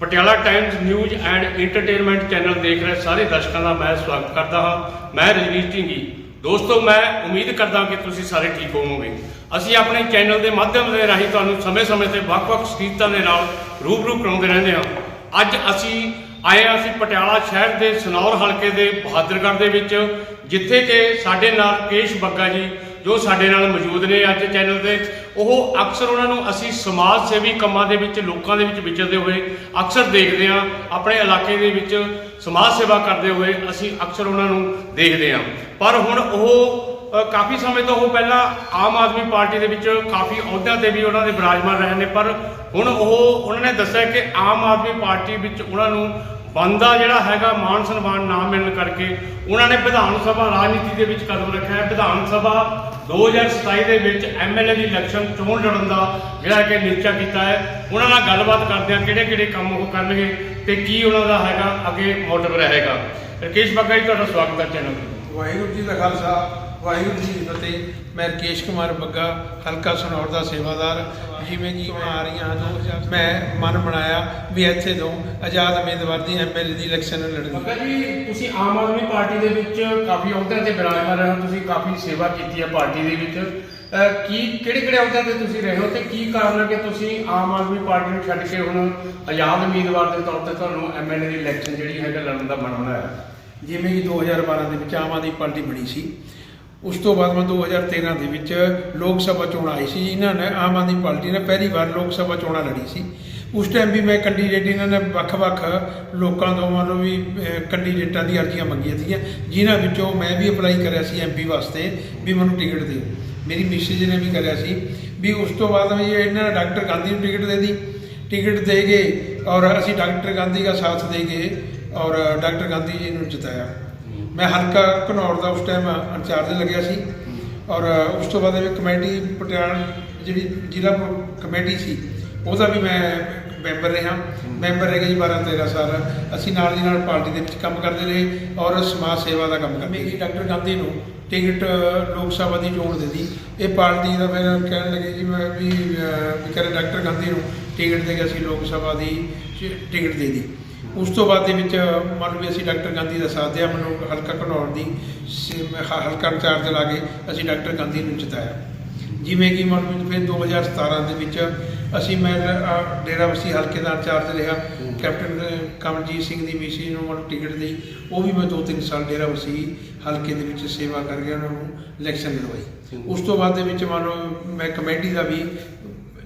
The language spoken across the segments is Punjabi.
Patiala times news and entertainment channel ਦੇਖ ਰਹੇ ਸਾਰੇ ਦਰਸ਼ਕਾਂ ਦਾ ਮੈਂ ਸਵਾਗਤ ਕਰਦਾ ਹਾਂ। ਮੈਂ ਰਜਨੀਸ਼ ਢਿੰਗੀ। ਦੋਸਤੋ, ਮੈਂ ਉਮੀਦ ਕਰਦਾ ਕਿ ਤੁਸੀਂ ਸਾਰੇ ਠੀਕ ਹੋਵੋਗੇ। ਅਸੀਂ ਆਪਣੇ ਚੈਨਲ ਦੇ ਮਾਧਿਅਮ ਦੇ ਰਾਹੀਂ ਤੁਹਾਨੂੰ ਸਮੇਂ-ਸਮੇਂ ਤੇ ਵੱਖ-ਵੱਖ ਸਥਿਤੀਆਂ ਦੇ ਨਾਲ ਰੂਬਰੂ ਕਰਾਉਂਦੇ ਰਹਿੰਦੇ ਹਾਂ। ਅੱਜ ਅਸੀਂ ਆਏ ਹਾਂ ਅਸੀਂ ਪਟਿਆਲਾ ਸ਼ਹਿਰ ਦੇ ਸਨੌਰ ਹਲਕੇ ਦੇ ਬਹਾਦਰਗੜ੍ਹ ਦੇ ਵਿੱਚ, ਜਿੱਥੇ ਕਿ ਸਾਡੇ ਨਾਲ ਕੇਸ਼ ਬੱਗਾ ਜੀ, ਜੋ ਸਾਡੇ ਨਾਲ ਮੌਜੂਦ ਨੇ ਅੱਜ ਚੈਨਲ ਦੇ। ਉਹ ਅਕਸਰ ਉਹਨਾਂ ਨੂੰ ਅਸੀਂ ਸਮਾਜ ਸੇਵੀ ਕੰਮਾਂ ਦੇ ਵਿੱਚ, ਲੋਕਾਂ ਦੇ ਵਿੱਚ ਵਿਚਰਦੇ ਹੋਏ ਅਕਸਰ ਦੇਖਦੇ ਹਾਂ, ਆਪਣੇ ਇਲਾਕੇ ਦੇ ਵਿੱਚ ਸਮਾਜ ਸੇਵਾ ਕਰਦੇ ਹੋਏ ਅਸੀਂ ਅਕਸਰ ਉਹਨਾਂ ਨੂੰ ਦੇਖਦੇ ਹਾਂ। ਪਰ ਹੁਣ ਉਹ ਕਾਫੀ ਸਮੇਂ ਤੋਂ ਉਹ ਪਹਿਲਾਂ ਆਮ ਆਦਮੀ ਪਾਰਟੀ ਦੇ ਵਿੱਚ ਕਾਫੀ ਅਹੁਦਿਆਂ ਤੇ ਵੀ ਉਹਨਾਂ ਦੇ ਬਿਰਾਜਮਾਨ ਰਹੇ ਨੇ, ਪਰ ਹੁਣ ਉਹ, ਉਹਨਾਂ ਨੇ ਦੱਸਿਆ ਕਿ ਆਮ ਆਦਮੀ ਪਾਰਟੀ ਵਿੱਚ ਉਹਨਾਂ ਨੂੰ ਬੰਦਾ ਜਿਹੜਾ ਹੈਗਾ ਮਾਨ ਸਨਮਾਨ ਨਾ ਮਿਲਣ ਕਰਕੇ ਉਹਨਾਂ ਨੇ ਵਿਧਾਨ ਸਭਾ ਰਾਜਨੀਤੀ ਦੇ ਵਿੱਚ ਕਦਮ ਰੱਖਿਆ। ਹੈ ਵਿਧਾਨ ਸਭਾ 2027 ਦੇ ਵਿੱਚ ਐਮਐਲਏ ਦੀ ਇਲੈਕਸ਼ਨ ਚੋਣ ਲੜਨ ਦਾ ਜਿਹੜਾ ਕਿ ਨਿਸ਼ਚਾ ਕੀਤਾ ਹੈ, ਉਹਨਾਂ ਨਾਲ ਗੱਲਬਾਤ ਕਰਦੇ ਹਾਂ ਕਿਹੜੇ ਕਿਹੜੇ ਕੰਮ ਉਹ ਕਰਨਗੇ ਤੇ ਕੀ ਉਹਨਾਂ ਦਾ ਹੈਗਾ, ਅੱਗੇ ਮੋਟਿਵ ਰਹੇਗਾ। ਰਕੇਸ਼ ਬੱਗਾ ਜੀ, ਤੁਹਾਡਾ ਸਵਾਗਤ ਹੈ ਚੈਨਲ ਵਾਹਿਗੁਰੂ ਜੀ ਦਾ ਖਾਲਸਾ। ਵਾਹਿਗੁਰੂ ਜੀ ਕੀ ਫਤਿਹ। ਮੈਂ ਰਕੇਸ਼ ਕੁਮਾਰ ਬੱਗਾ ਹਲਕਾ ਸਨੌਰ ਦਾ ਸੇਵਾਦਾਰ। ਜਿਵੇਂ ਕਿ ਮੈਂ ਆ ਰਹੀਆਂ ਹਨ ਮੈਂ ਮਨ ਬਣਾਇਆ ਵੀ ਇੱਥੇ ਤੋਂ ਆਜ਼ਾਦ ਉਮੀਦਵਾਰ ਦੀ ਐਮਐਲਏ ਦੀ ਇਲੈਕਸ਼ਨ ਲੜਨੀ ਬੱਗਾ ਜੀ ਤੁਸੀਂ ਆਮ ਆਦਮੀ ਪਾਰਟੀ ਦੇ ਵਿੱਚ ਕਾਫੀ ਅਹੁਦਿਆਂ ਤੇ ਬਿਰਾਜਮਾਨ ਰਹੇ ਹੋ ਤੁਸੀਂ ਕਾਫੀ ਸੇਵਾ ਕੀਤੀ ਹੈ ਪਾਰਟੀ ਦੇ ਵਿੱਚ। ਕੀ ਕਿਹੜੇ ਕਿਹੜੇ ਅਹੁਦਿਆਂ ਤੇ ਤੁਸੀਂ ਰਹੇ ਹੋ ਤੇ ਕੀ ਕਾਰਨ ਹੈ ਕਿ ਤੁਸੀਂ ਆਮ ਆਦਮੀ ਪਾਰਟੀ ਨੂੰ ਛੱਡ ਕੇ ਹੁਣ ਆਜ਼ਾਦ ਉਮੀਦਵਾਰ ਦੇ ਤੌਰ ਤੇ ਤੁਹਾਨੂੰ ਐਮਐਲਏ ਦੀ ਇਲੈਕਸ਼ਨ ਜਿਹੜੀ ਹੈਗਾ ਲੜਨ ਦਾ ਮਨ ਬਣਾਇਆ? ਜਿਵੇਂ ਕਿ 2012 ਦੇ ਵਿੱਚ ਆਮ ਆਦਮੀ ਪਾਰਟੀ ਬਣੀ ਸੀ। ਉਸ ਤੋਂ ਬਾਅਦ ਮੈਂ 2013 ਦੇ ਵਿੱਚ ਲੋਕ ਸਭਾ ਚੋਣ ਆਈ ਸੀ ਇਹਨਾਂ ਨੇ ਆਮ ਆਦਮੀ ਪਾਰਟੀ ਨੇ ਪਹਿਲੀ ਵਾਰ ਲੋਕ ਸਭਾ ਚੋਣਾਂ ਲੜੀ ਸੀ। ਉਸ ਟਾਈਮ ਵੀ ਮੈਂ ਕੈਂਡੀਡੇਟ ਇਹਨਾਂ ਨੇ ਵੱਖ-ਵੱਖ ਲੋਕਾਂ ਤੋਂ ਮਤਲਬ ਵੀ ਅਹ, ਕੈਂਡੀਡੇਟਾਂ ਦੀ ਅਰਜ਼ੀਆਂ ਮੰਗੀਆਂ ਸੀਗੀਆਂ ਜਿਨ੍ਹਾਂ ਵਿੱਚੋਂ ਮੈਂ ਵੀ ਅਪਲਾਈ ਕਰਿਆ ਸੀ ਐਮਪੀ ਵਾਸਤੇ ਵੀ ਮੈਨੂੰ ਟਿਕਟ ਦਿਓ। ਮੇਰੀ ਮਿਸਿਸ ਨੇ ਵੀ ਕਰਿਆ ਸੀ ਵੀ ਉਸ ਤੋਂ ਬਾਅਦ ਵੀ ਇਹਨਾਂ ਨੇ ਡਾਕਟਰ ਗਾਂਧੀ ਨੂੰ ਟਿਕਟ ਦੇ ਦੀ ਟਿਕਟ ਦੇ ਗਏ ਔਰ ਅਸੀਂ ਡਾਕਟਰ ਗਾਂਧੀ ਦਾ ਸਾਥ ਦੇ ਗਏ ਔਰ ਡਾਕਟਰ ਗਾਂਧੀ ਜੀ ਨੂੰ ਜਿਤਾਇਆ। ਮੈਂ ਹਲਕਾ ਘਨੌਰ ਦਾ ਉਸ ਟਾਈਮ ਇੰਚਾਰਜ ਲੱਗਿਆ ਸੀ ਔਰ ਉਸ ਤੋਂ ਬਾਅਦ ਇਹ ਕਮੇਟੀ ਪਟਿਆਲਾ ਜਿਹੜੀ ਜ਼ਿਲ੍ਹਾ ਕਮੇਟੀ ਸੀ ਉਹਦਾ ਵੀ ਮੈਂ ਮੈਂਬਰ ਰਿਹਾ। ਮੈਂਬਰ ਰਹਿ ਜੀ 12 13 ਸਾਲ। ਅਸੀਂ ਨਾਲ ਦੀ ਨਾਲ ਪਾਰਟੀ ਦੇ ਵਿੱਚ ਕੰਮ ਕਰਦੇ ਰਹੇ ਔਰ ਸਮਾਜ ਸੇਵਾ ਦਾ ਕੰਮ ਕਰਦੇ ਸੀ ਡਾਕਟਰ ਗਾਂਧੀ ਨੂੰ ਟਿਕਟ ਲੋਕ ਸਭਾ ਦੀ ਚੋਣ ਦੇ ਦੀ। ਇਹ ਪਾਰਟੀ ਦਾ ਫਿਰ ਕਹਿਣ ਲੱਗੇ ਜੀ ਮੈਂ ਵੀ ਕਰੇ ਡਾਕਟਰ ਗਾਂਧੀ ਨੂੰ ਟਿਕਟ ਦੇ ਕੇ ਅਸੀਂ ਲੋਕ ਸਭਾ ਦੀ ਟਿਕਟ ਦੇ ਦੀ। ਉਸ ਤੋਂ ਬਾਅਦ ਦੇ ਵਿੱਚ ਮੰਨ ਵੀ ਅਸੀਂ ਡਾਕਟਰ ਗਾਂਧੀ ਦਾ ਸਾਥ ਦਿਆ ਮੈਨੂੰ ਹਲਕਾ ਘਨੌਰ ਦੀ ਹਲਕਾ ਇੰਚਾਰਜ ਲਾ ਕੇ ਅਸੀਂ ਡਾਕਟਰ ਗਾਂਧੀ ਨੂੰ ਜਿਤਾਇਆ। ਜਿਵੇਂ ਕਿ ਮੰਨ ਵੀ ਫਿਰ 2017 ਦੇ ਵਿੱਚ ਅਸੀਂ ਮੈਂ ਡੇਰਾ ਬਸੀ ਹਲਕੇ ਦਾ ਇੰਚਾਰਜ ਰਿਹਾ। ਕੈਪਟਨ ਕਮਲਜੀਤ ਸਿੰਘ ਦੀ ਮਿਸੀ ਨੂੰ ਮੈਨੂੰ ਟਿਕਟ ਦੇਈ ਉਹ ਵੀ ਮੈਂ 2-3 ਸਾਲ ਡੇਰਾ ਬਸੀ ਹਲਕੇ ਦੇ ਵਿੱਚ ਸੇਵਾ ਕਰ ਗਿਆ ਉਹਨਾਂ ਨੂੰ ਇਲੈਕਸ਼ਨ ਲੜਵਾਈ। ਉਸ ਤੋਂ ਬਾਅਦ ਦੇ ਵਿੱਚ ਮੰਨ ਲਓ ਮੈਂ ਕਮੇਟੀ ਦਾ ਵੀ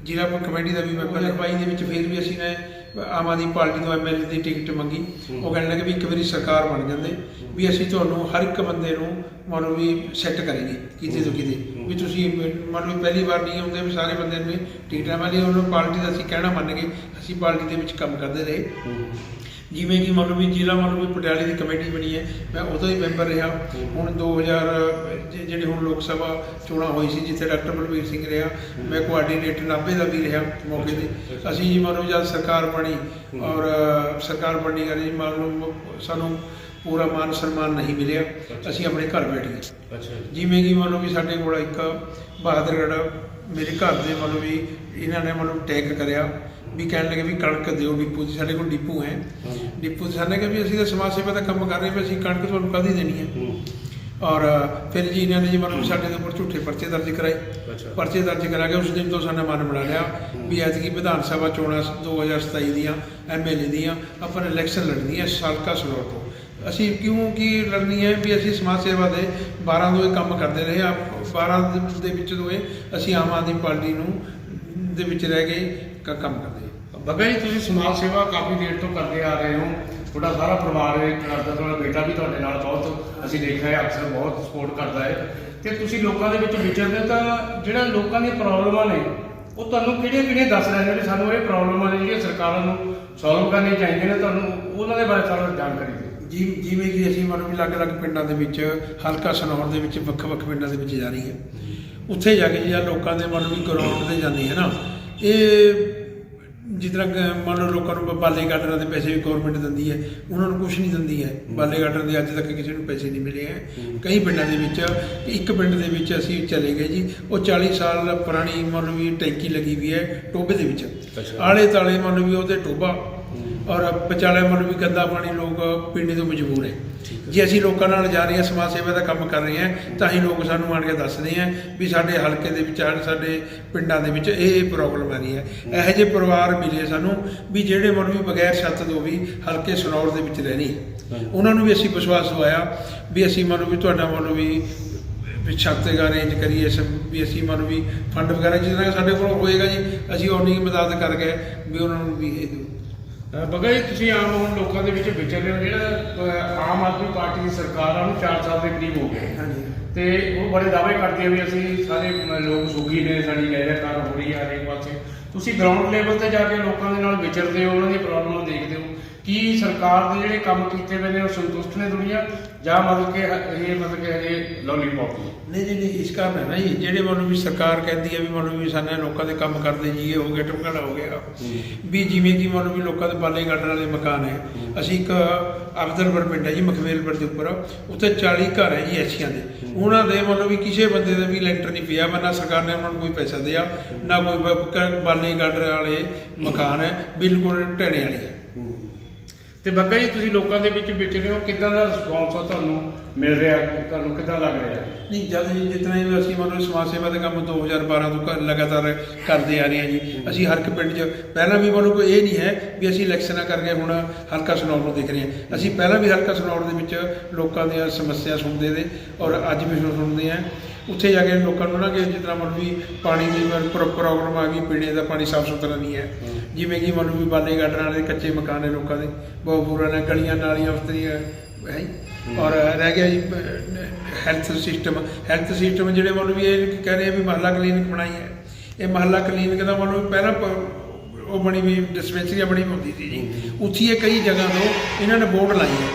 ਜ਼ਿਲ੍ਹਾ ਕਮੇਟੀ ਦਾ ਵੀ ਮੈਂ ਪਹਿਲੇ ਬਾਈ ਦੇ ਵਿੱਚ ਫਿਰ ਵੀ ਅਸੀਂ ਨੇ ਆਮ ਆਦਮੀ ਪਾਰਟੀ ਤੋਂ ਐਮਐਲਏ ਦੀ ਟਿਕਟ ਮੰਗੀ। ਉਹ ਕਹਿਣ ਲੱਗੇ ਵੀ ਇੱਕ ਵਾਰੀ ਸਰਕਾਰ ਬਣ ਜਾਂਦੇ ਵੀ ਅਸੀਂ ਤੁਹਾਨੂੰ ਹਰ ਇੱਕ ਬੰਦੇ ਨੂੰ ਮੰਨ ਲਓ ਵੀ ਸੈੱਟ ਕਰਾਂਗੇ ਕਿਤੇ ਤੋਂ ਕਿਤੇ। ਵੀ ਤੁਸੀਂ ਮੰਨ ਲਓ ਪਹਿਲੀ ਵਾਰ ਨਹੀਂ ਆਉਂਦੇ ਵੀ ਸਾਰੇ ਬੰਦੇ ਨੂੰ ਟਿਕਟਾਂ ਵਾਲੀ ਉਹਨੂੰ ਪਾਰਟੀ ਦਾ ਅਸੀਂ ਕਹਿਣਾ ਮੰਨ ਗਏ ਅਸੀਂ ਪਾਰਟੀ ਦੇ ਵਿੱਚ ਕੰਮ ਕਰਦੇ ਰਹੇ। ਜਿਵੇਂ ਕਿ ਮੰਨ ਲਓ ਵੀ ਜ਼ਿਲ੍ਹਾ ਮੰਨ ਲਓ ਵੀ ਪਟਿਆਲੇ ਦੀ ਕਮੇਟੀ ਬਣੀ ਹੈ ਮੈਂ ਉਹਦਾ ਹੀ ਮੈਂਬਰ ਰਿਹਾ। ਹੁਣ 2000 ਜ- ਜਿਹੜੀ ਹੁਣ ਲੋਕ ਸਭਾ ਚੋਣਾਂ ਹੋਈ ਸੀ ਜਿੱਥੇ ਡਾਕਟਰ ਬਲਵੀਰ ਸਿੰਘ ਰਿਹਾ ਮੈਂ ਕੋਆਰਡੀਨੇਟਰ ਨਾਭੇ ਦਾ ਵੀ ਰਿਹਾ ਮੌਕੇ ਤੇ। ਅਸੀਂ ਜੀ ਮੰਨ ਲਓ ਜਦ ਸਰਕਾਰ ਬਣੀ ਔਰ ਅ, ਸਰਕਾਰ ਬਣਨੀ ਕਰੀ ਮੰਨ ਲਓ ਸਾਨੂੰ ਪੂਰਾ ਮਾਨ ਸਨਮਾਨ ਨਹੀਂ ਮਿਲਿਆ ਅਸੀਂ ਆਪਣੇ ਘਰ ਬੈਠ ਗਏ। ਅੱਛਾ ਜਿਵੇਂ ਕਿ ਮੰਨ ਲਓ ਵੀ ਸਾਡੇ ਕੋਲ ਇੱਕ ਬਹਾਦਰਗੜ੍ਹ ਮੇਰੇ ਘਰ ਦੇ ਮੰਨ ਲਓ ਵੀ ਇਹਨਾਂ ਨੇ ਮੰਨ ਟੈਗ ਕਰਿਆ ਵੀ ਕਹਿਣ ਲੱਗੇ ਵੀ ਕਣਕ ਦਿਓ ਡਿਪੂ ਦੀ ਸਾਡੇ ਕੋਲ ਡਿਪੂ ਹੈ। ਡਿਪੂ ਦੇ ਸਾਨੇ ਕਿ ਵੀ ਅਸੀਂ ਤਾਂ ਸਮਾਜ ਸੇਵਾ ਦਾ ਕੰਮ ਕਰ ਰਹੇ ਵੀ ਅਸੀਂ ਕਣਕ ਤੁਹਾਨੂੰ ਕਦੀ ਦੇਣੀ ਹੈ? ਔਰ ਫਿਰ ਜੀ ਇਹਨਾਂ ਨੇ ਜੀ ਵੀ ਸਾਡੇ ਦੇ ਉੱਪਰ ਝੂਠੇ ਪਰਚੇ ਦਰਜ ਕਰਾਏ। ਪਰਚੇ ਦਰਜ ਕਰਾ ਕੇ ਉਸ ਦਿਨ ਤੋਂ ਸਾਡਾ ਮਨ ਬਣਾ ਲਿਆ ਵੀ ਐਤਕੀ ਵਿਧਾਨ ਸਭਾ ਚੋਣਾਂ 2027 ਦੀਆਂ ਐਮਐਲਏ ਦੀਆਂ ਆਪਾਂ ਇਲੈਕਸ਼ਨ ਲੜਨੀ ਹੈ ਸਾਲਕਾ ਸਲੋਰ ਤੋਂ। ਅਸੀਂ ਕਿਉਂ ਕੀ ਲੜਨੀ ਹੈ ਵੀ ਅਸੀਂ ਸਮਾਜ ਸੇਵਾ ਦੇ 12 ਤੋਂ ਇਹ ਕੰਮ ਕਰਦੇ ਰਹੇ ਆ 12 ਦੇ- ਵਿੱਚ ਤੋਂ ਇਹ ਅਸੀਂ ਆਮ ਆਦਮੀ ਪਾਰਟੀ ਨੂੰ ਦੇ ਵਿੱਚ ਰਹਿ ਕੇ ਕ- ਕੰਮ ਕਰਦੇ। ਬੱਗਾ ਜੀ, ਤੁਸੀਂ ਸਮਾਜ ਸੇਵਾ ਕਾਫੀ ਦੇਰ ਤੋਂ ਕਰਦੇ ਆ ਰਹੇ ਹੋ। ਤੁਹਾਡਾ ਸਾਰਾ ਪਰਿਵਾਰ ਇਹ ਕਰਦਾ ਤੁਹਾਡਾ ਬੇਟਾ ਵੀ ਤੁਹਾਡੇ ਨਾਲ ਬਹੁਤ ਅਸੀਂ ਦੇਖਿਆ ਹੈ, ਅਕਸਰ ਬਹੁਤ ਸਪੋਰਟ ਕਰਦਾ ਹੈ। ਤੇ ਤੁਸੀਂ ਲੋਕਾਂ ਦੇ ਵਿੱਚ ਵਿਚਰਦੇ ਤਾਂ ਜਿਹੜਾ ਲੋਕਾਂ ਦੀਆਂ ਪ੍ਰੋਬਲਮਾਂ ਨੇ, ਉਹ ਤੁਹਾਨੂੰ ਕਿਹੜੀਆਂ ਕਿਹੜੀਆਂ ਦੱਸ ਰਹੇ ਨੇ ਵੀ ਸਾਨੂੰ ਇਹ ਪ੍ਰੋਬਲਮਾਂ ਨੇ ਜਿਹੜੀਆਂ ਸਰਕਾਰਾਂ ਨੂੰ ਸੋਲਵ ਕਰਨੀਆਂ ਚਾਹੀਦੀਆਂ ਨੇ, ਤੁਹਾਨੂੰ ਉਹਨਾਂ ਦੇ ਬਾਰੇ ਸਾਨੂੰ ਜਾਣਕਾਰੀ ਦਿਓ। ਜੀ, ਜਿਵੇਂ ਕਿ ਅਸੀਂ ਮੰਨ ਲਓ ਵੀ ਅਲੱਗ-ਅਲੱਗ ਪਿੰਡਾਂ ਦੇ ਵਿੱਚ, ਹਲਕਾ ਸਨੌਰ ਦੇ ਵਿੱਚ, ਵੱਖ-ਵੱਖ ਪਿੰਡਾਂ ਦੇ ਵਿੱਚ ਜਾ ਰਹੀ ਹੈ। ਉੱਥੇ ਜਾ ਕੇ ਜਿਹੜਾ ਲੋਕਾਂ ਦੇ ਮਤਲਬ ਵੀ ਗਰਾਊਂਡ ਤੇ ਜਾਂਦੀ ਹੈ ਨਾ, ਇਹ ਜਿਸ ਤਰ੍ਹਾਂ ਮੰਨ ਲਓ ਲੋਕਾਂ ਨੂੰ ਬਾਲੇ ਗਾਰਡਨਾਂ ਦੇ ਪੈਸੇ ਵੀ ਗਵਰਨਮੈਂਟ ਦਿੰਦੀ ਹੈ ਉਹਨਾਂ ਨੂੰ ਕੁਝ ਨਹੀਂ ਦਿੰਦੀ ਹੈ। ਬਾਲੇ ਗਾਰਡਨ ਦੇ ਅੱਜ ਤੱਕ ਕਿਸੇ ਨੂੰ ਪੈਸੇ ਨਹੀਂ ਮਿਲੇ ਹੈ। ਕਈ ਪਿੰਡਾਂ ਦੇ ਵਿੱਚ ਇੱਕ ਪਿੰਡ ਦੇ ਵਿੱਚ ਅਸੀਂ ਚਲੇ ਗਏ ਜੀ ਉਹ 40 ਸਾਲ ਪੁਰਾਣੀ ਮੰਨ ਲਓ ਵੀ ਟੈਂਕੀ ਲੱਗੀ ਵੀ ਹੈ ਟੋਬੇ ਦੇ ਵਿੱਚ। ਆਲੇ ਤਾਲੇ ਮੰਨ ਲਓ ਵੀ ਉਹਦੇ ਟੋਬਾ ਔਰ ਵਿਚਾਲੇ ਮਨ ਵੀ ਗੰਦਾ ਪਾਣੀ ਲੋਕ ਪੀਣੇ ਤੋਂ ਮਜਬੂਰ ਹੈ। ਜੇ ਅਸੀਂ ਲੋਕਾਂ ਨਾਲ ਜਾ ਰਹੇ ਹਾਂ ਸਮਾਜ ਸੇਵਾ ਦਾ ਕੰਮ ਕਰ ਰਹੇ ਹਾਂ ਤਾਂ ਹੀ ਲੋਕ ਸਾਨੂੰ ਆਣ ਕੇ ਦੱਸਦੇ ਆ ਵੀ ਸਾਡੇ ਹਲਕੇ ਦੇ ਵਿੱਚ ਸਾਡੇ ਪਿੰਡਾਂ ਦੇ ਵਿੱਚ ਇਹ ਪ੍ਰੋਬਲਮ ਆ ਰਹੀ ਹੈ। ਇਹੋ ਜਿਹੇ ਪਰਿਵਾਰ ਮਿਲੇ ਸਾਨੂੰ ਵੀ ਜਿਹੜੇ ਮਨ ਵੀ ਬਗੈਰ ਛੱਤ ਤੋਂ ਵੀ ਹਲਕੇ ਸਨੌਰ ਦੇ ਵਿੱਚ ਰਹਿਣੀ ਉਹਨਾਂ ਨੂੰ ਵੀ ਅਸੀਂ ਵਿਸ਼ਵਾਸ ਦਵਾਇਆ ਵੀ ਅਸੀਂ ਮਨ ਵੀ ਤੁਹਾਡਾ ਮਨ ਵੀ ਵੀ ਛੱਤ ਦਾ ਅਰੇਂਜ ਕਰੀਏ ਸਭ ਵੀ ਅਸੀਂ ਮਨ ਵੀ ਫੰਡ ਵਗੈਰਾ ਤਰ੍ਹਾਂ ਸਾਡੇ ਕੋਲ ਹੋਏਗਾ ਜੀ ਅਸੀਂ ਉਨੀ ਮਦਦ ਕਰਕੇ ਵੀ ਉਹਨਾਂ ਨੂੰ ਵੀ ਇਹ ਬੱਗਾ ਜੀ ਤੁਸੀਂ ਆਮ ਹੁਣ ਲੋਕਾਂ ਦੇ ਵਿੱਚ ਵਿਚਰ ਰਹੇ ਹੋ ਜਿਹੜਾ ਆਮ ਆਦਮੀ ਪਾਰਟੀ ਦੀ ਸਰਕਾਰ ਆ ਉਹਨੂੰ 4 ਸਾਲ ਦੇ ਕਰੀਬ ਹੋ ਗਏ। ਹਾਂਜੀ। ਤੇ ਉਹ ਬੜੇ ਦਾਅਵੇ ਕਰਦੀ ਆ ਵੀ ਅਸੀਂ ਸਾਰੇ ਲੋਕ ਸੁਖੀ ਨੇ ਸਾਡੀ ਗੈਰਕਾਰ ਹੋ ਰਹੀ ਆ ਹਰੇਕ ਪਾਸੇ। ਤੁਸੀਂ ਗਰਾਊਂਡ ਲੈਵਲ ਤੇ ਜਾ ਕੇ ਲੋਕਾਂ ਦੇ ਨਾਲ ਵਿਚਰਦੇ ਹੋ ਉਹਨਾਂ ਦੀ ਪ੍ਰੋਬਲਮਾਂ ਦੇਖਦੇ ਹੋ। ਕੀ ਸਰਕਾਰ ਦੇ ਜਿਹੜੇ ਕੰਮ ਕੀਤੇ ਹੋਏ ਨੇ ਉਹ ਸੰਤੁਸ਼ਟ ਨੇ ਦੁਨੀਆ? ਜਾਂ ਮਤਲਬ ਕਿ ਇਹ ਮਤਲਬ ਕਿ ਹਜੇ ਲੋਲੀਪੌਪ ਨੇ? ਨਹੀਂ ਜੀ ਨਹੀਂ ਇਸ ਕਾਰਨ ਹੈ ਨਾ ਜੀ। ਜਿਹੜੇ ਮਨ ਵੀ ਸਰਕਾਰ ਕਹਿੰਦੀ ਹੈ ਵੀ ਮਨ ਵੀ ਸਾਡੇ ਲੋਕਾਂ ਦੇ ਕੰਮ ਕਰਦੇ ਜੀ ਇਹ ਹੋ ਗਿਆ ਟਮਕਾਣਾ ਹੋ ਗਿਆ। ਵੀ ਜਿਵੇਂ ਕਿ ਮਨ ਵੀ ਲੋਕਾਂ ਦੇ ਬਾਲੇ ਗਾਡਰ ਵਾਲੇ ਮਕਾਨ ਹੈ। ਅਸੀਂ ਇੱਕ ਅਬਦਰਪੁਰ ਪਿੰਡ ਹੈ ਜੀ ਮਖਵੇਲਪੁਰ ਦੇ ਉੱਪਰ। ਉੱਥੇ 40 ਘਰ ਹੈ ਜੀ ਐਸੀਆਂ ਦੇ। ਉਹਨਾਂ ਦੇ ਮਨ ਵੀ ਕਿਸੇ ਬੰਦੇ ਦਾ ਵੀ ਲੈਂਟਰ ਨਹੀਂ ਪਿਆ। ਵਾ ਨਾ ਸਰਕਾਰ ਨੇ ਉਹਨਾਂ ਨੂੰ ਕੋਈ ਪੈਸਾ ਦਿਆ ਨਾ ਕੋਈ ਬਾਲੇ ਗਾਡਰ ਵਾਲੇ ਮਕਾਨ ਹੈ। ਬਿਲਕੁਲ ਢਹਿਣੇ ਵਾਲੇ ਹੈ। ਤੇ ਬੱਗਾ ਜੀ ਤੁਸੀਂ ਲੋਕਾਂ ਦੇ ਵਿੱਚ ਵਿਚਰੇ ਹੋ ਕਿਦਾਂ ਦਾ ਰਿਸਪੌਂਸ ਆ ਤੁਹਾਨੂੰ? ਮਿਲ ਰਿਹਾ ਤੁਹਾਨੂੰ? ਕਿਦਾਂ ਲੱਗ ਰਿਹਾ? ਨਹੀਂ ਜਦ ਜੀ ਜਿਤਨਾ ਹੀ ਅਸੀਂ ਮਤਲਬ ਸਮਾਜ ਸੇਵਾ ਦਾ ਕੰਮ 2012 ਤੋਂ ਕ- ਲਗਾਤਾਰ ਕਰਦੇ ਆ ਰਹੇ ਹਾਂ ਜੀ ਅਸੀਂ ਹਰ ਇੱਕ ਪਿੰਡ 'ਚ ਪਹਿਲਾਂ ਵੀ ਮਤਲਬ ਕੋਈ ਇਹ ਨਹੀਂ ਹੈ ਵੀ ਅਸੀਂ ਇਲੈਕਸ਼ਨਾਂ ਕਰਕੇ ਹੁਣ ਹਲਕਾ ਸਨੌਰ ਨੂੰ ਦੇਖ ਰਹੇ ਹਾਂ। ਅਸੀਂ ਪਹਿਲਾਂ ਵੀ ਹਲਕਾ ਸਨੌਰ ਦੇ ਵਿੱਚ ਲੋਕਾਂ ਦੀਆਂ ਸਮੱਸਿਆ ਸੁਣਦੇ ਨੇ ਔਰ ਅੱਜ ਵੀ ਸੁਣਦੇ ਹਾਂ। ਉੱਥੇ ਜਾ ਕੇ ਲੋਕਾਂ ਨੂੰ ਨਾ ਕਿ ਜਿਸ ਤਰ੍ਹਾਂ ਮਤਲਬ ਵੀ ਪਾਣੀ ਦੀ ਪ੍ਰੋਬਲਮ ਆ ਗਈ ਪੀਣੇ ਦਾ ਪਾਣੀ ਸਾਫ਼ ਸੁਥਰਾ ਨਹੀਂ ਹੈ। ਜਿਵੇਂ ਕਿ ਮਤਲਬ ਵੀ ਬਾਲੇ ਗਾਡਰਾਂ ਵਾਲੇ ਕੱਚੇ ਮਕਾਨ ਨੇ ਲੋਕਾਂ ਦੇ ਬਹੁਤ ਬੁਰਾ ਨੇ ਗਲੀਆਂ ਨਾਲੀਆਂ ਉਸਤਰੀਆਂ ਹੈ? ਔਰ ਰਹਿ ਗਿਆ ਜੀ ਹੈਲਥ ਸਿਸਟਮ ਹੈਲਥ ਸਿਸਟਮ ਜਿਹੜੇ ਮਤਲਬ ਵੀ ਇਹ ਕਹਿ ਰਹੇ ਵੀ ਮਹੱਲਾ ਕਲੀਨਿਕ ਬਣਾਈ ਹੈ। ਇਹ ਮਹੱਲਾ ਕਲੀਨਿਕ ਦਾ ਮਤਲਬ ਵੀ ਪਹਿਲਾਂ ਉਹ ਬਣੀ ਵੀ ਡਿਸਪੈਂਸਰੀ ਬਣੀ ਹੁੰਦੀ ਸੀ ਜੀ। ਉੱਥੇ ਇਹ ਕਈ ਜਗ੍ਹਾ ਤੋਂ ਇਹਨਾਂ ਨੇ ਬੋਰਡ ਲਾਈ ਹੈ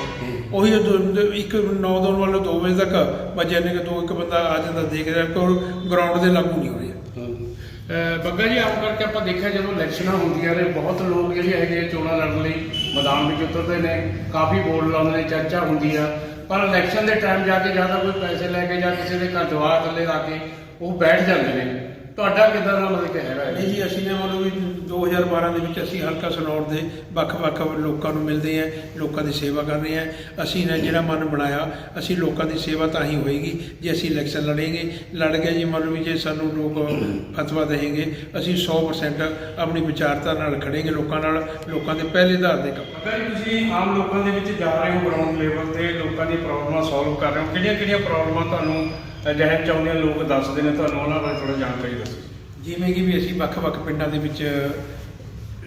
ਉਹੀ ਦੋ- ਦੋ- ਇੱਕ 9 ਦੋ ਵੱਲੋਂ 2 ਵਜੇ ਤੱਕ ਵਜੇ ਨੇ ਕਿ ਦੋ ਇੱਕ ਬੰਦਾ ਆ ਜਾਂਦਾ ਦੇਖ ਰਿਹਾ ਕੋਲ ਗਰਾਊਂਡ ਦੇ ਲਾਗੂ ਨਹੀਂ ਹੋ ਰਿਹਾ। ਅਹ ਬੱਗਾ ਜੀ ਆਮ ਕਰਕੇ ਆਪਾਂ ਦੇਖਿਆ ਜਦੋਂ ਇਲੈਕਸ਼ਨਾਂ ਹੁੰਦੀਆਂ ਨੇ ਬਹੁਤ ਲੋਕ ਜਿਹੜੇ ਹੈਗੇ ਚੋਣਾਂ ਲੜਨ ਲਈ ਮੈਦਾਨ ਵਿੱਚ ਉਤਰਦੇ ਨੇ ਕਾਫੀ ਬੋਰਡ ਲਾਉਂਦੇ ਨੇ ਚਰਚਾ ਹੁੰਦੀ ਆ ਪਰ ਇਲੈਕਸ਼ਨ ਦੇ ਟਾਈਮ ਜਾ ਕੇ ਜ਼ਿਆਦਾ ਕੋਈ ਪੈਸੇ ਲੈ ਕੇ ਜਾਂ ਕਿਸੇ ਦੇ ਘਰ ਦਵਾਰ ਥੱਲੇ ਲਾ ਕੇ ਉਹ ਬੈਠ ਜਾਂਦੇ ਨੇ। ਤੁਹਾਡਾ ਕਿਦਾਂ ਦਾ ਮਤਲਬ ਕਿ ਹੈਗਾ? ਜੀ ਅਸੀਂ ਨੇ ਮਤਲਬ ਵੀ 2012 ਦੇ ਵਿੱਚ ਅਸੀਂ ਹਲਕਾ ਸਨੌਰ ਦੇ ਵੱਖ-ਵੱਖ ਲੋਕਾਂ ਨੂੰ ਮਿਲਦੇ ਹਾਂ, ਲੋਕਾਂ ਦੀ ਸੇਵਾ ਕਰ ਰਹੇ ਹਾਂ। ਅਸੀਂ ਨੇ ਜਿਹੜਾ ਮਨ ਬਣਾਇਆ, ਅਸੀਂ ਲੋਕਾਂ ਦੀ ਸੇਵਾ ਤਾਂ ਹੀ ਹੋਏਗੀ ਜੇ ਅਸੀਂ ਇਲੈਕਸ਼ਨ ਲੜेंगे ਲੜ ਗਏ ਜੀ ਮਤਲਬ ਵੀ ਜੇ ਸਾਨੂੰ ਲੋਕ ਫਤਵਾ ਦੇਣਗੇ, ਅਸੀਂ 100% ਆਪਣੀ ਵਿਚਾਰਤਾ ਨਾਲ ਖੜੇਗੇ ਲੋਕਾਂ ਨਾਲ, ਲੋਕਾਂ ਦੇ ਪਹਿਲੇ ਆਧਾਰ ਦੇ ਕੰਮ ਅਗਰ ਤੁਸੀਂ ਆਮ ਲੋਕਾਂ ਦੇ ਵਿੱਚ ਜਾ ਰਹੇ ਹੋ ਗਰਾਊਂਡ ਲੈਵਲ ਤੇ, ਲੋਕਾਂ ਦੀ ਪ੍ਰੋਬਲਮਾਂ ਸੋਲਵ ਕਰ ਰਹੇ ਹੋ। ਕਿਹੜੀਆਂ ਕਿਹੜੀਆਂ ਪ੍ਰੋਬਲਮਾਂ ਤੁਹਾਨੂੰ ਜਹਿਨ ਚਾਹੁੰਦੇ ਲੋਕ ਦੱਸਦੇ ਨੇ, ਤੁਹਾਨੂੰ ਉਹਨਾਂ ਬਾਰੇ ਥੋੜਾ ਜਾਣਕਾਰੀ ਦੱਸੋ। ਜਿਵੇਂ ਕਿ ਵੀ ਅਸੀਂ ਵੱਖ-ਵੱਖ ਪਿੰਡਾਂ ਦੇ ਵਿੱਚ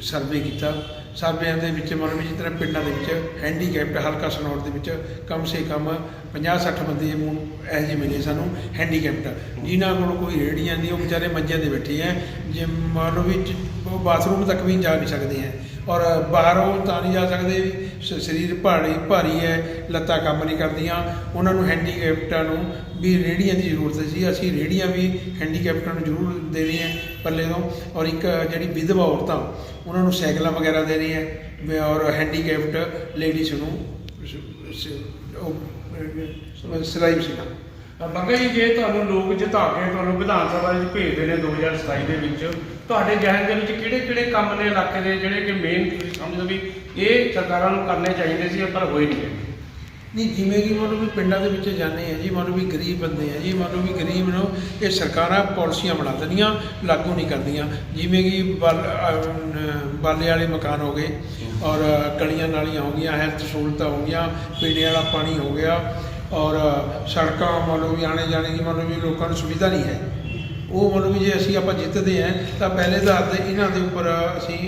ਸਰਵੇ ਕੀਤਾ। ਸਰਵੇਆਂ ਦੇ ਵਿੱਚ ਮਤਲਬ ਵੀ ਜਿਸ ਤਰ੍ਹਾਂ ਪਿੰਡਾਂ ਦੇ ਵਿੱਚ ਹੈਂਡੀਕੈਪਟ ਹਲਕਾ ਸਨੌਰ ਦੇ ਵਿੱਚ ਕਮ ਸੇ ਕਮ 50-60 ਬੰਦੇ ਨੂੰ ਇਹੋ ਜਿਹੇ ਮਿਲੇ ਸਾਨੂੰ ਹੈਂਡੀਕੈਪਟ ਜਿਨ੍ਹਾਂ ਕੋਲ ਕੋਈ ਰੇੜੀਆਂ ਨਹੀਂ, ਉਹ ਵਿਚਾਰੇ ਮੰਜਿਆਂ ਤੇ ਬੈਠੇ ਹੈ ਜੇ ਮੰਨ ਲਓ ਵੀ ਉਹ ਬਾਥਰੂਮ ਤੱਕ ਵੀ ਜਾ ਨਹੀਂ ਸਕਦੇ ਹੈ ਔਰ ਬਾਹਰੋਂ ਤਾਂ ਨਹੀਂ ਜਾ ਸਕਦੇ ਸ- ਸਰੀਰ ਭਾਰੀ ਭਾਰੀ ਹੈ, ਲੱਤਾਂ ਕੰਮ ਨਹੀਂ ਕਰਦੀਆਂ। ਉਹਨਾਂ ਨੂੰ ਹੈਂਡੀਕੈਪਟਾਂ ਨੂੰ ਵੀ ਰੇੜੀਆਂ ਦੀ ਜ਼ਰੂਰਤ ਸੀ। ਅਸੀਂ ਰੇੜੀਆਂ ਵੀ ਹੈਂਡੀਕੈਪਟਾਂ ਨੂੰ ਜ਼ਰੂਰ ਦੇਣੀਆਂ ਪੱਲੇ ਤੋਂ। ਔਰ ਇੱਕ ਜਿਹੜੀ ਵਿਧਵਾ ਔਰਤਾਂ, ਉਹਨਾਂ ਨੂੰ ਸਾਈਕਲਾਂ ਵਗੈਰਾ ਦੇਣੀਆਂ ਔਰ ਹੈਂਡੀਕੈਪਟ ਲੇਡੀਜ਼ ਨੂੰ ਸ- ਸ- ਉਹ ਸਿਲਾਈ ਮਸ਼ੀਨਾਂ। ਬੰਗਾ ਜੀ, ਜੇ ਤੁਹਾਨੂੰ ਲੋਕ ਜਿਤਾ ਕੇ ਤੁਹਾਨੂੰ ਵਿਧਾਨ ਸਭਾ ਵਿੱਚ ਭੇਜਦੇ ਨੇ 2027 ਦੇ ਵਿੱਚ। ਤੁਹਾਡੇ ਜਹਨ ਦੇ ਵਿੱਚ ਕਿਹੜੇ ਕਿਹੜੇ ਕੰਮ ਨੇ ਇਲਾਕੇ ਦੇ ਜਿਹੜੇ ਕਿ ਮੇਨ ਤੁਸੀਂ ਸਮਝਦੇ ਵੀ ਇਹ ਸਰਕਾਰਾਂ ਨੂੰ ਕਰਨੇ ਚਾਹੀਦੇ ਸੀ, ਪਰ ਹੋਏ ਨਹੀਂ। ਨਹੀਂ, ਜਿਵੇਂ ਕਿ ਮਤਲਬ ਵੀ ਪਿੰਡਾਂ ਦੇ ਵਿੱਚ ਜਾਂਦੇ ਆ ਜੀ ਮਤਲਬ ਵੀ ਗਰੀਬ ਬੰਦੇ ਆ ਜੀ ਮਤਲਬ ਵੀ ਗਰੀਬ ਨੂੰ ਇਹ ਸਰਕਾਰਾਂ ਪਾਲਿਸੀਆਂ ਬਣਾ ਦਿੰਦੀਆਂ, ਲਾਗੂ ਨਹੀਂ ਕਰਦੀਆਂ। ਜਿਵੇਂ ਕਿ ਬਲ ਬਾਲੇ ਵਾਲੇ ਮਕਾਨ ਹੋ ਗਏ ਔਰ ਗਲੀਆਂ ਨਾਲੀਆਂ ਹੋ ਗਈਆਂ, ਹੈਲਥ ਸਹੂਲਤਾਂ ਹੋ ਗਈਆਂ ਪੀਣੇ ਵਾਲਾ ਪਾਣੀ ਹੋ ਗਿਆ ਔਰ ਸੜਕਾਂ ਮਤਲਬ ਵੀ ਆਣੇ ਜਾਣੇ ਦੀ ਮਤਲਬ ਵੀ ਲੋਕਾਂ ਨੂੰ ਸੁਵਿਧਾ ਨਹੀਂ ਹੈ। ਉਹ ਮਤਲਬ ਵੀ ਜੇ ਅਸੀਂ ਆਪਾਂ ਜਿੱਤਦੇ ਹਾਂ ਤਾਂ ਪਹਿਲੇ ਆਧਾਰ ਤੇ ਇਹਨਾਂ ਦੇ ਉੱਪਰ ਅਸੀਂ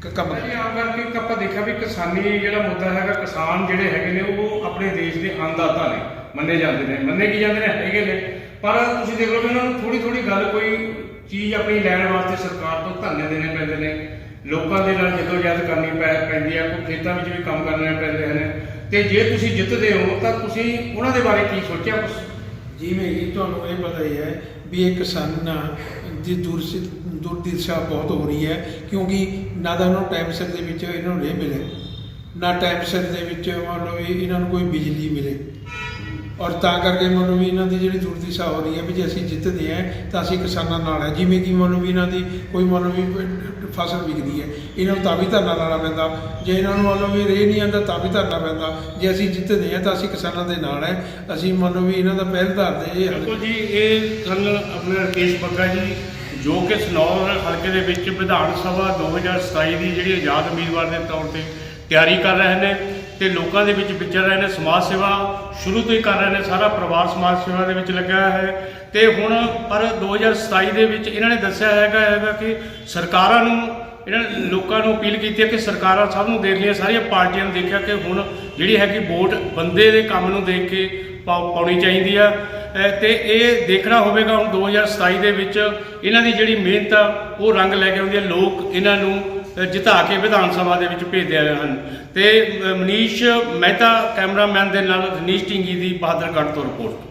ਕ- ਕੰਮ ਜੀ ਆਮ ਕਰਕੇ ਇੱਕ ਆਪਾਂ ਦੇਖਿਆ ਵੀ ਕਿਸਾਨੀ ਜਿਹੜਾ ਮੁੱਦਾ ਹੈਗਾ ਕਿਸਾਨ ਜਿਹੜੇ ਹੈਗੇ ਨੇ ਉਹ ਆਪਣੇ ਦੇਸ਼ ਦੇ ਅੰਨਦਾਤਾ ਨੇ ਮੰਨੇ ਜਾਂਦੇ ਨੇ। ਮੰਨੇ ਕੀ ਜਾਂਦੇ ਨੇ? ਹੈਗੇ ਨੇ। ਪਰ ਤੁਸੀਂ ਦੇਖ ਲਓ ਕਿ ਉਹਨਾਂ ਨੂੰ ਥੋੜੀ ਥੋੜੀ ਗੱਲ ਕੋਈ ਚੀਜ਼ ਆਪਣੀ ਲੈਣ ਵਾਸਤੇ ਸਰਕਾਰ ਤੋਂ ਧਰਨੇ ਦੇਣੇ ਪੈਂਦੇ ਨੇ। ਲੋਕਾਂ ਦੇ ਨਾਲ ਜਦੋਜਹਿਦ ਕਰਨੀ ਪੈ ਪੈਂਦੀ ਹੈ ਕੋਈ ਖੇਤਾਂ ਵਿੱਚ ਵੀ ਕੰਮ ਕਰਨੇ ਪੈਂਦੇ ਹਨ। ਤੇ ਜੇ ਤੁਸੀਂ ਜਿੱਤਦੇ ਹੋ ਤਾਂ ਤੁਸੀਂ ਉਹਨਾਂ ਦੇ ਬਾਰੇ ਕੀ ਸੋਚਿਆ ਕੁਛ? ਜਿਵੇਂ ਕਿ ਤੁਹਾਨੂੰ ਇਹ ਪਤਾ ਹੀ ਹੈ ਵੀ ਇਹ ਕਿਸਾਨਾਂ ਦੀ ਦੁਰਸਿ ਦੁਰਦਿਸ਼ਾ ਬਹੁਤ ਹੋ ਰਹੀ ਹੈ, ਕਿਉਂਕਿ ਨਾ ਤਾਂ ਉਹਨਾਂ ਨੂੰ ਟਾਈਮ ਸਿਰ ਦੇ ਵਿੱਚ ਇਹਨਾਂ ਨੂੰ ਨਹੀਂ ਮਿਲੇ, ਨਾ ਟਾਈਮ ਸਿਰ ਦੇ ਵਿੱਚ ਮਤਲਬ ਵੀ ਇਹਨਾਂ ਨੂੰ ਕੋਈ ਬਿਜਲੀ ਮਿਲੇ। ਔਰ ਤਾਂ ਕਰਕੇ ਮੰਨ ਲਓ ਵੀ ਇਹਨਾਂ ਦੀ ਜਿਹੜੀ ਦੁਰਦਿਸ਼ਾ ਹੋ ਰਹੀ ਹੈ ਵੀ ਜੇ ਅਸੀਂ ਜਿੱਤਦੇ ਹਾਂ, ਤਾਂ ਅਸੀਂ ਕਿਸਾਨਾਂ ਨਾਲ ਹੈ। ਜਿਵੇਂ ਕਿ ਮੰਨ ਲਓ ਵੀ ਇਹਨਾਂ ਦੀ ਕੋਈ ਮੰਨ ਲਓ ਵੀ ਫਸਲ ਵਿਕਦੀ ਹੈ। ਇਹਨਾਂ ਨੂੰ ਤਾਂ ਵੀ ਧਰਨਾ ਲਾਣਾ ਪੈਂਦਾ। ਜੇ ਇਹਨਾਂ ਨੂੰ ਮੰਨ ਲਓ ਵੀ ਰੇ ਨਹੀਂ ਆਉਂਦਾ ਤਾਂ ਵੀ ਧਰਨਾ ਪੈਂਦਾ। ਜੇ ਅਸੀਂ ਜਿੱਤਦੇ ਹਾਂ, ਤਾਂ ਅਸੀਂ ਕਿਸਾਨਾਂ ਦੇ ਨਾਲ ਹੈ। ਅਸੀਂ ਮੰਨ ਲਓ ਵੀ ਇਹਨਾਂ ਦਾ ਪਹਿਲਦਾਰ ਦੇ ਇਹ ਹੱਲ ਬਿਲਕੁਲ ਜੀ, ਇਹ ਸਨ ਆਪਣੇ ਰਕੇਸ਼ ਬੱਗਾ ਜੀ ਜੋ ਕਿ ਸਨੌਰ ਹਲਕੇ ਦੇ ਵਿੱਚ ਵਿਧਾਨ ਸਭਾ 2027 ਦੀ ਜਿਹੜੀ ਆਜ਼ਾਦ ਉਮੀਦਵਾਰ ਦੇ ਤੌਰ ਤੇ ਤਿਆਰੀ ਕਰ ਰਹੇ ਨੇ। ਤੇ ਲੋਕਾਂ ਦੇ ਵਿੱਚ ਵਿਚਰ ਰਹੇ ਨੇ, ਸਮਾਜ ਸੇਵਾ ਸ਼ੁਰੂ ਤੋਂ ਹੀ ਕਰ ਰਹੇ ਨੇ, ਸਾਰਾ ਪਰਿਵਾਰ ਸਮਾਜ ਸੇਵਾ ਦੇ ਵਿੱਚ ਲੱਗਿਆ ਹੈ। ਤੇ ਹੁਣ ਪਰ 2027 ਦੇ ਵਿੱਚ ਇਹਨਾਂ ਨੇ ਦੱਸਿਆ ਹੈਗਾ ਹੈਗਾ ਕਿ ਸਰਕਾਰਾਂ ਨੂੰ, ਇਹਨਾਂ ਨੇ ਲੋਕਾਂ ਨੂੰ ਅਪੀਲ ਕੀਤੀ ਹੈ ਕਿ ਸਰਕਾਰਾਂ ਸਭ ਨੂੰ ਦੇਖ ਲਈਆਂ ਸਾਰੀਆਂ ਪਾਰਟੀਆਂ ਨੂੰ ਦੇਖਿਆ ਕਿ ਹੁਣ ਜਿਹੜੀ ਹੈਗੀ ਵੋਟ ਬੰਦੇ ਦੇ ਕੰਮ ਨੂੰ ਦੇਖ ਕੇ ਪਾ- ਪਾਉਣੀ ਚਾਹੀਦੀ ਆ। ਅਹ ਤੇ ਇਹ ਦੇਖਣਾ ਹੋਵੇਗਾ ਹੁਣ 2027 ਦੇ ਵਿੱਚ ਇਹਨਾਂ ਦੀ ਜਿਹੜੀ ਮਿਹਨਤ ਆ, ਉਹ ਰੰਗ ਲੈ ਕੇ ਆਉਂਦੀ ਹੈ। ਲੋਕ ਇਹਨਾਂ ਨੂੰ ਜਿਤਾ ਕੇ ਵਿਧਾਨ ਸਭਾ ਦੇ ਵਿੱਚ ਭੇਜਦੇ ਆਏ ਹਨ। ਤੇ ਮਨੀਸ਼ ਮਹਿਤਾ ਕੈਮਰਾਮੈਨ ਦੇ ਨਾਲ ਰਨੀਸ਼ ਢਿੰਗੀ ਦੀ ਬਹਾਦਰਗੜ੍ਹ ਤੋਂ ਰਿਪੋਰਟ।